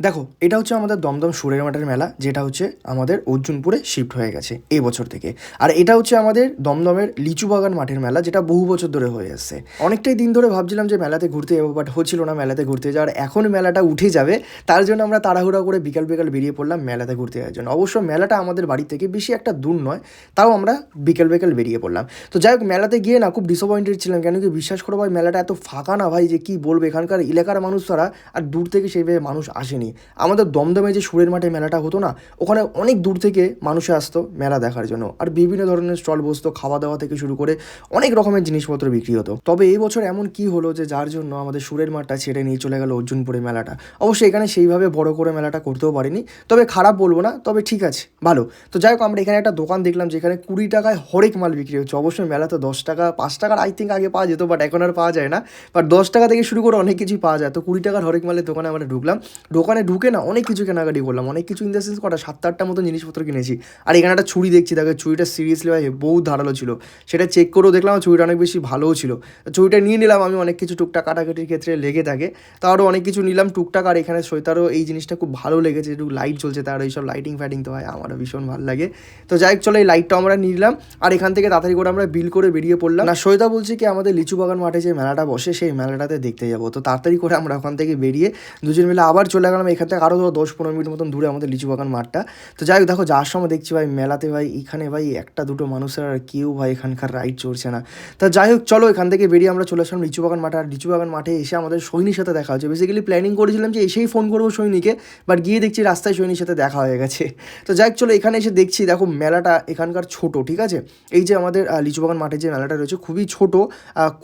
দেখো, এটা হচ্ছে আমাদের দমদম সুরের মাঠের মেলা, যেটা হচ্ছে আমাদের অর্জুনপুরে শিফট হয়ে গেছে এই বছর থেকে। আর এটা হচ্ছে আমাদের দমদমের লিচু বাগান মাঠের মেলা, যেটা বহু বছর ধরে হয়ে আসছে। অনেকটাই দিন ধরে ভাবছিলাম যে মেলাতে ঘুরতে যাব বাট হচ্ছিল না মেলাতে ঘুরতে যাওয়ার। এখন মেলাটা উঠে যাবে, তার জন্য আমরা তাড়াহুড়া করে বিকাল বিকাল বেরিয়ে পড়লাম মেলাতে ঘুরতে যাওয়ার জন্য। অবশ্য মেলাটা আমাদের বাড়ি থেকে বেশি একটা দূর নয়, তাও আমরা বিকেল বিকেল বেরিয়ে পড়লাম। তো যাই হোক, মেলাতে গিয়ে না খুব ডিসঅপয়েন্টেড ছিলাম, কেন কি বিশ্বাস করো ভাই, মেলাটা এত ফাঁকা না ভাই, যে কি বলব, এখানকার এলাকার মানুষ তারা আর দূর থেকে সেইভাবে মানুষ আসেনি। আমাদের দমদমে যে সুরের মাঠে মেলাটা হতো না, ওখানে অনেক দূর থেকে মানুষে আসতো মেলা দেখার জন্য। আর বিভিন্ন ধরনের স্টল বসতো, খাওয়া দাওয়া থেকে শুরু করে অনেক রকমের জিনিসপত্র বিক্রি হতো। তবে এই বছর এমন কি হলো যে যার জন্য আমাদের সুরের মাঠটা ছেড়ে নিয়ে চলে গেল অর্জুনপুরে মেলাটা? অবশ্যই এখানে সেইভাবে বড় করে মেলাটা করতেও পারিনি। তবে খারাপ বলব না, তবে ঠিক আছে, ভালো। তো যাই হোক, আমরা এখানে একটা দোকান দেখলাম যেখানে কুড়ি টাকায় হরেক মাল বিক্রি হচ্ছে। অবশ্যই মেলা তো দশ টাকা, পাঁচ টাকার আই থিঙ্ক আগে পাওয়া যেত বাট এখন আর পাওয়া যায় না। বাট দশ টাকা থেকে শুরু করে অনেক কিছুই পাওয়া যায়। তো কুড়ি টাকার হরেক মালের দোকানে আমরা ঢুকলাম। দোকানে ঢুকে না, অনেক কিছু কেনাকাটি করলাম, অনেক কিছু ইন দ্য সেন্স কটা সাত আটটা মতো জিনিসপত্র কিনেছি। আর এখানে একটা ছুরি দেখছি তাকে ছুরিটা সিরিয়াসলি ভাই বহু ধারালো ছিল। সেটা চেক করেও দেখলাম ছুরিটা অনেক বেশি ভালোও ছিল। ছুরিটা নিয়ে নিলাম, আমি অনেক কিছু টুকটাক কাটাকাটির ক্ষেত্রে লেগে থাকে। তারও অনেক কিছু নিলাম টুকটাক, আর এখানে সৈতারও এই জিনিসটা খুব ভালো লেগেছে, একটু লাইট চলছে তার, এইসব লাইটিং ফাইটিং তো হয় আমারও ভীষণ ভালো লাগে। তো যাই হোক, চলো এই লাইটটা আমরা নিলাম, আর এখান থেকে তাড়াতাড়ি করে আমরা বিল করে বেরিয়ে পড়লাম। না সৈতা বলছে কি, আমাদের লিচু বাগান মাঠে যে মেলাটা বসে, সেই মেলাটাতে দেখতে যাব। তো তাড়াতাড়ি করে আমরা ওখান থেকে বেরিয়ে দুজন মিলে আবার চলে গেলাম এখান থেকে আরও ধরো দশ পনেরো মিনিট মতন দূরে আমাদের লিচু বাগান মাঠটা। তো যাই হোক দেখো যার সময় দেখছি ভাই মেলাতে ভাই এখানে ভাই একটা দুটো মানুষের আর কেউ ভাই এখানকার রাইড চড়ছে না। তা যাই হোক চলো এখান থেকে বেরিয়ে আমরা চলে আসলাম লিচু বাগান মাঠে। আর লিচু বাগান মাঠে এসে আমাদের সৈনির সাথে দেখা হচ্ছে বেসিক্যালি প্ল্যানিং করেছিলাম যে এসেই ফোন করব সৈনিকে বাট গিয়ে দেখছি রাস্তায় সৈনির সাথে দেখা হয়ে গেছে। তো যাই হোক চলো এখানে এসে দেখছি দেখো মেলাটা এখানকার ছোট ঠিক আছে? এই যে আমাদের আহ, লিচু বাগান মাঠে যে মেলাটা রয়েছে খুবই ছোট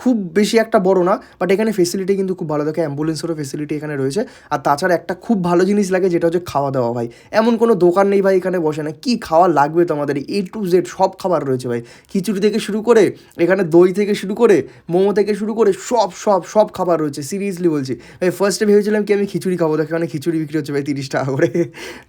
খুব বেশি একটা বড় না বাট এখানে ফেসিলিটি কিন্তু খুব ভালো। দেখে অ্যাম্বুলেন্সেরও ফেসিলিটি এখানে রয়েছে। আর তাছাড়া একটা খুব ভালো জিনিস লাগে যেটা হচ্ছে খাওয়া দাওয়া ভাই। এমন কোনো দোকান নেই ভাই এখানে বসে না। কী খাওয়া লাগবে তোমাদের? এ টু জেড সব খাবার রয়েছে ভাই। খিচুড়ি থেকে শুরু করে, এখানে দই থেকে শুরু করে, মোমো থেকে শুরু করে সব সব সব খাবার রয়েছে। সিরিয়াসলি বলছি। ভাই ফার্স্টে ভেবেছিলাম কি আমি খিচুড়ি খাব, দেখে মানে খিচুড়ি বিক্রি হচ্ছে ভাই তিরিশ টাকা করে।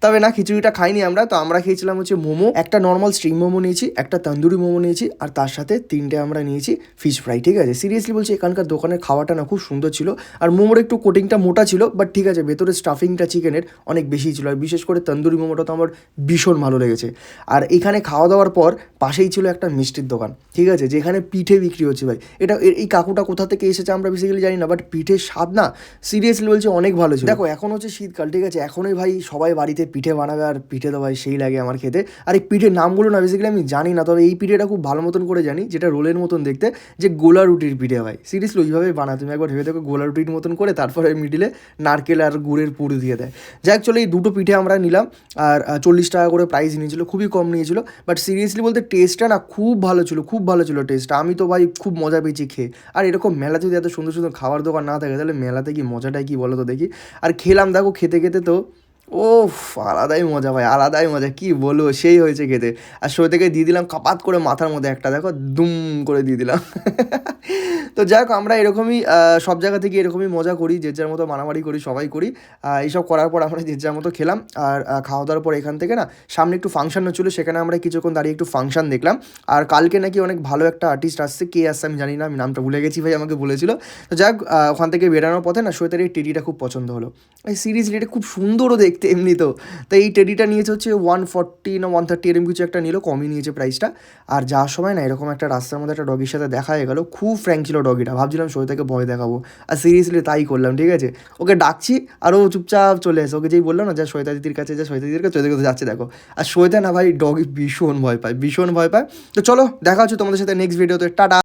তবে না, খিচুড়িটা খাইনি আমরা। তো আমরা খেয়েছিলাম হচ্ছে মোমো। একটা নর্মাল স্টিম মোমো নিয়েছি, একটা তন্দুরি মোমো নিয়েছি, আর তার সাথে তিনটে আমরা নিয়েছি ফিশ ফ্রাই ঠিক আছে? সিরিয়াসলি বলছি, এখানকার দোকানের খাওয়াটা না খুব সুন্দর ছিল। আর মোমোর একটু কোটিংটা মোটা ছিল বাট ঠিক আছে ভেতরে স্টাফিংটা চিকেনের অনেক বেশি ছিল। আর বিশেষ করে তন্দুরি মোমোটা তো আমার ভীষণ ভালো লেগেছে। আর এখানে খাওয়া দাওয়ার পর পাশেই ছিল একটা মিষ্টির দোকান, ঠিক আছে? যেখানে পিঠে বিক্রি হচ্ছে ভাই। এটা এই কাকুটা কোথা থেকে এসেছে আমরা বেসিক্যালি জানি না বাট পিঠের স্বাদ না সিরিয়াসলি বলছি অনেক ভালো ছিল। দেখো, এখন হচ্ছে শীতকাল, ঠিক আছে? এখনই ভাই সবাই বাড়িতে পিঠে বানাবে আর পিঠে তো ভাই সেই লাগে আমার খেতে। আর এই পিঠের নামগুলো না বেসিক্যালি আমি জানি না, তবে এই পিঠেটা খুব ভালো মতন করে জানি, যেটা রোলের মতন দেখতে, যে গোলা রুটির পিঠে ভাই সিরিয়াসলি ওইভাবে বানা তুমি একবার ভেবে দেখো গোলা রুটির মতন করে তারপরে মিডিলে নারকেল আর গুড়ের পুর দিয়ে দেয়। যাই চলে এই দুটো পিঠে আমরা নিলাম। আর চল্লিশ টাকা করে প্রাইস নিয়েছিল, খুবই কম নিয়েছিল। বাট সিরিয়াসলি বলতে টেস্টটা না খুব ভালো ছিল, খুব ভালো ছিল টেস্টটা আমি তো ভাই খুব মজা পেয়েছি খেয়ে। আর এরকম মেলা যদি এত সুন্দর সুন্দর খাবার দোকান না থাকে, তাহলে মেলাতে কি মজাটাই কি বলো তো দেখি? আর খেলাম, দেখো, খেতে খেতে তো ও আলাদাই মজা ভাই আলাদাই মজা কি বলব সেই হয়েছে খেতে। আর শো থেকে দিয়ে দিলাম কাপাত করে মাথার মধ্যে একটা দেখো দুম করে দিয়ে দিলাম। তো যাই হোক আমরা এরকমই সব জায়গা থেকে এরকমই মজা করি যে যার মতো মারামারি করি সবাই করি। এইসব করার পর আমরা যে যার মতো খেলাম আর খাওয়া দাওয়ার পর এখান থেকে না সামনে একটু ফাংশন হচ্ছিল সেখানে আমরা কিছুক্ষণ দাঁড়িয়ে একটু ফাংশন দেখলাম। আর কালকে নাকি অনেক ভালো একটা আর্টিস্ট আসছে কে আসছে আমি জানি না আমি নামটা ভুলে গেছি ভাই আমাকে বলেছিল। তো যাক আহ, ওখান থেকে বেরানোর পথে না এই টেডিটা খুব পছন্দ হলো। এই সিরিজলি এটা খুব সুন্দরও দেখতে এমনি তো। তো এই টেডিটা নিয়েছে হচ্ছে ওয়ান ফর্টি না ওয়ান থার্টি এরকম কিছু একটা নিল, কমই নিয়েছে প্রাইসটা আর যাওয়ার সময় না এরকম একটা রাস্তার মধ্যে একটা ডগির সাথে দেখা হয়ে গেল, খুব ফ্র্যাঙ্ক ছিল ডগিটা ভাবছিলাম সৈতাকে ভয় দেখাবো। আর সিরিয়াসলি তাই করলাম, ঠিক আছে? ওকে ডাকছি, আর ও চুপচাপ চলে এসে, ওকে যেই বললাম না, যা শ্বেতা দিদির কাছে যা, শ্বেতা দিদির কাছে, শ্বেতা কোথায় যাচ্ছে, দেখো। আর শ্বেতা না ভাই ডগি ভীষণ ভয় পায়, ভীষণ ভয় পায়। তো চলো, দেখা হচ্ছে তোমাদের সাথে নেক্সট ভিডিওতে টাটা!